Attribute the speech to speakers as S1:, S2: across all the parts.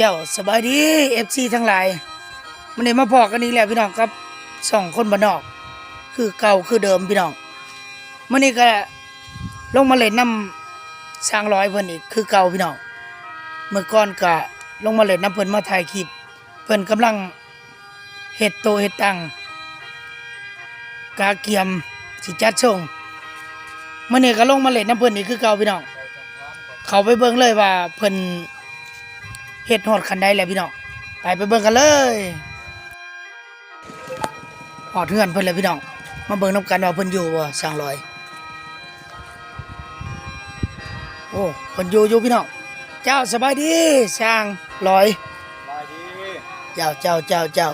S1: เจ้าสบายดี FC ทั้งหลายมันนี้มาพอกันอีกแล้วพี่น้องครับสองคนบ้านนอก คือเก่าคือเดิมพี่น้องมันนี้ก็ลงมาเล่นน้ำสร้างร้อยเพิ่นอีกคือเก่าพี่น้องเมื่อก่อนก็ลงมาเล่นน้ำเพิ่นมาถ่ายคลิปเพิ่นกำลังเฮ็ดโตเฮ็ดตังกาเกียมสิจัดส่งมันนี้ก็ลงมาเล่นน้ำเพิ่นอีกคือเก่าพี่น้องเขาไปเบิ่งเลยว่าเพิ่น เฮ็ดฮอดคันใดแล้วพี่น้องไปไปเบิ่งกันเลยฮอดเฮือนเพิ่นแล้วพี่น้องมาเบิ่งนํกันว่าเพิ่นอยู่บ่สร้างลอยโอ้เพิ่นอยู่อยู่พี่น้องเจ้าสบายดีสร้างลอย
S2: บายดี
S1: เจ้าเจ้าเจ้าเจ้า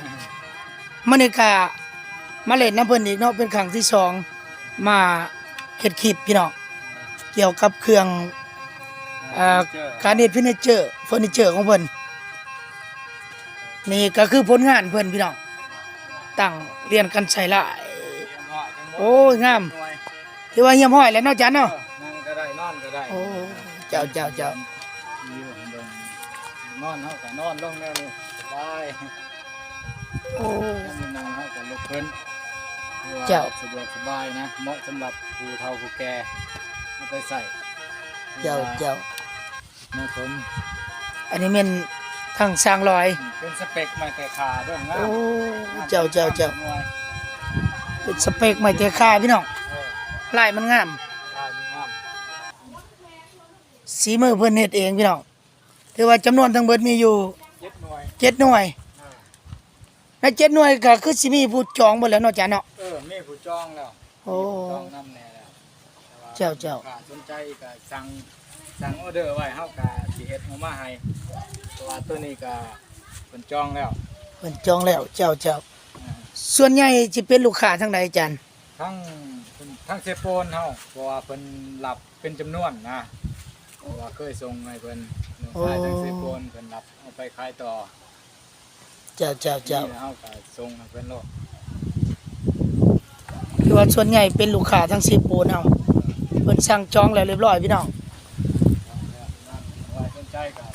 S1: มื้อนี้ก็มาเล่นน้ำเพิ่นอีกเนาะเป็นครั้งที่สองมาเฮ็ดคลิปพี่น้องเกี่ยวกับเครื่อง อ่าการเฮ็ดเฟอร์นิเจอร์เฟอร์นิเจอร์ของเพิ่นนี่ก็คือผลงานเพิ่นพี่น้องตั้งเรียนกันใส่ละโอ้ยงามที่ว่าเฮียมห้อยแล้วเนาะจันเนาะ
S2: นั่งก็ได้นอนก็ได้
S1: โอ้เจ้าเจ้าเจ้า
S2: มีอยู่เดินนอนเฮาก็นอนลงแนวนี้สบาย
S1: โอ้
S2: นั่งนั่งเฮาก็ลุกขึ้นถือว่
S1: เจ้า
S2: สะดวกสบายนะเหมาะสำหรับผู้เฒ่าผู้แก่เอาไปใส่
S1: เจ้าเจ้า
S2: เหมาะสม
S1: อันนี้แม่นทางสร้างลอย
S2: เป็นสเปคไม้แต่ขาเด้องา
S1: โอ้
S2: ม
S1: เจ้าเจ้าเจ้า
S2: หน่วย
S1: เป็นสเปคใหม่เตะค่าพี่น้อง
S2: เออ
S1: ลายมันงาม
S2: ลายงาม
S1: สีมือเพิ่นเฮ็ดเองพี่น้องถือว่าจำนวนทั้งเบิดมีอยู่
S2: เจ็ดหน่วย
S1: เจ็ดหน่วย
S2: เออ
S1: ในเจ็ดหน่วยก็คือสิมีผู้จองหมดแล้วเนาะจันเนาะ
S2: เออมีผู้จองแล้ว
S1: โอ้
S2: จองนำแน่แล้วแต่ว่า
S1: เจ้าเจ้า
S2: ถ้สนใจก็สั่ง สั่งออเดอร์ไว้เฮาก็สิเฮ็ดเอามาให้เพราะว่าตัวนี้ก็เพิ่นจองแล้ว
S1: เพิ่นจองแล้วเจ้าเจ้า
S2: อ่า
S1: ส่วนใหญ่จะเป็นลูกค้าทางใดจัน
S2: ทั้งเพิ่นทั้งเซโปนเฮาเพราะว่าเพิ่นรับเป็นจำนวนนะเพราะว่าเคยส่งให้เพิ่นเนื้อขายทั้งเซโปนเพิ่นรับเอาไปขายต่อ
S1: เจ้าเจ้าเจ้า
S2: นี่เฮาก็ส่งให้เพิ่นโลด
S1: คือว่าส่วนใหญ่เป็นลูกค้าทางซีปูนเอาเพิ่นสั่งจองแล้วเรียบร้อยพี่น้อง
S2: ว่าสน ใจก็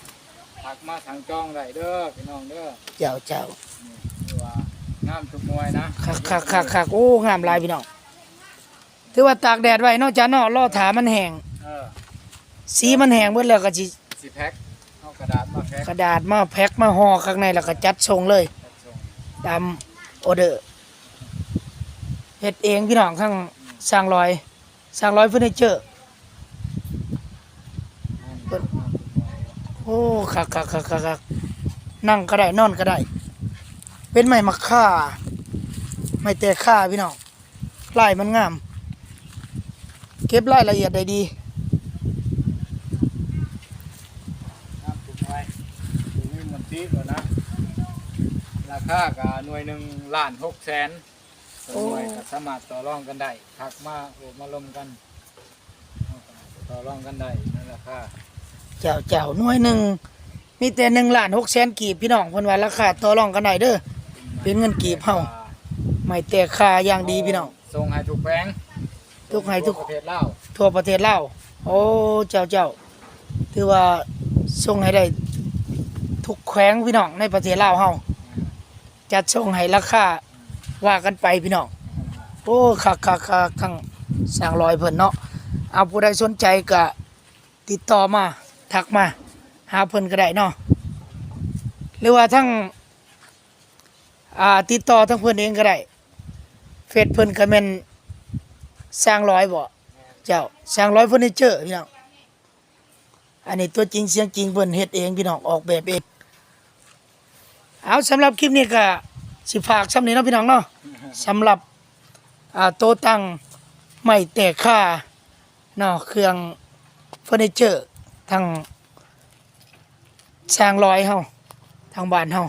S2: ทักมาทางจองได้เด้อพี่น้องเด้อ
S1: เจ้าเจ้า
S2: นี่คือว่างามทุกหน่วยนะ
S1: คักคักคักคักโอ้งามหลายพี่น้องถือว่าตากแดดไว้เนอกจากเนาะรอถามันแห้ง
S2: เออ
S1: สีมันแห้งเบิดแล้วก็สิ
S2: สิแพ็คเอากระดาษมาแพ็ค
S1: กระดาษมาแพ็คมาห่อข้างในแล้วก็จัดส่งเลย
S2: จัดส่ง
S1: ตามออเดอร์เฮ็ดเองพี่น้องทั้งสร้างรอยสร้างรอยเฟอร์นิเจอร์ เปิด โอ้ คักคักคักคักคักนั่งก็ได้นอนก็ได้ เป็นไม้มะค่าไม้แต่ค่าพี่น้องลายมันงาม เก็บรายละเอียดได้ดี
S2: น้ำถุงไว้ถุงนี้มันตีก่อนนะราคาก็หน่วยหนึ่งล้านหกแสนต่อหน่วยก็สามารถต่อรองกันได้ทักมาโอบมาลมกันเอาก็ต่อรองกันได้ในราคา
S1: เจ้าเจ้าหน่วยหนึ่ง มีแต่หนึ่งล้านหกแสนกีบพี่น้องเพิ่นว่าราคาต่อรองกันได้เด้อเป็นเงินกีบเฮาไม้แต่ค่าอย่างดีพี่น้อง
S2: ส่งให้ทุกแปลง
S1: ทุกให้ทุก
S2: ประเทศลาว
S1: ทั่วประเทศลาวโอ้เจ้าเจ้าถือว่าส่งให้ได้ทุกแขวงพี่น้องในประเทศลาวเฮาจัดส่งให้ราคาว่ากันไปพี่น้องโอ้คักคักคักทั้งสร้างรอยเพิ่นเนาะเอาผู้ใดสนใจก็ติดต่อมาทักมา หาเพิ่นก็ได้เนาะหรือว่าทั้งอ่าติดต่อทั้งเพิ่นเองก็ได้เฟซเพิ่นก็แม่นสร้างร้อยบ่เจ้าสร้างร้อยเฟอร์นิเจอร์พี่น้องอันนี้ตัวจริงเสียงจริงเพิ่นเฮ็ดเองพี่น้องออกแบบเองเอาสำหรับคลิปนี้ก็สิฝากซ้ำนี้เนาะพี่น้องเนาะสำหรับอ่าโตตั้งไม่แตกค่าเนาะเครื่องเฟอร์นิเจอร์ทาง สร้างร้อยเฮาทางบ้านเฮา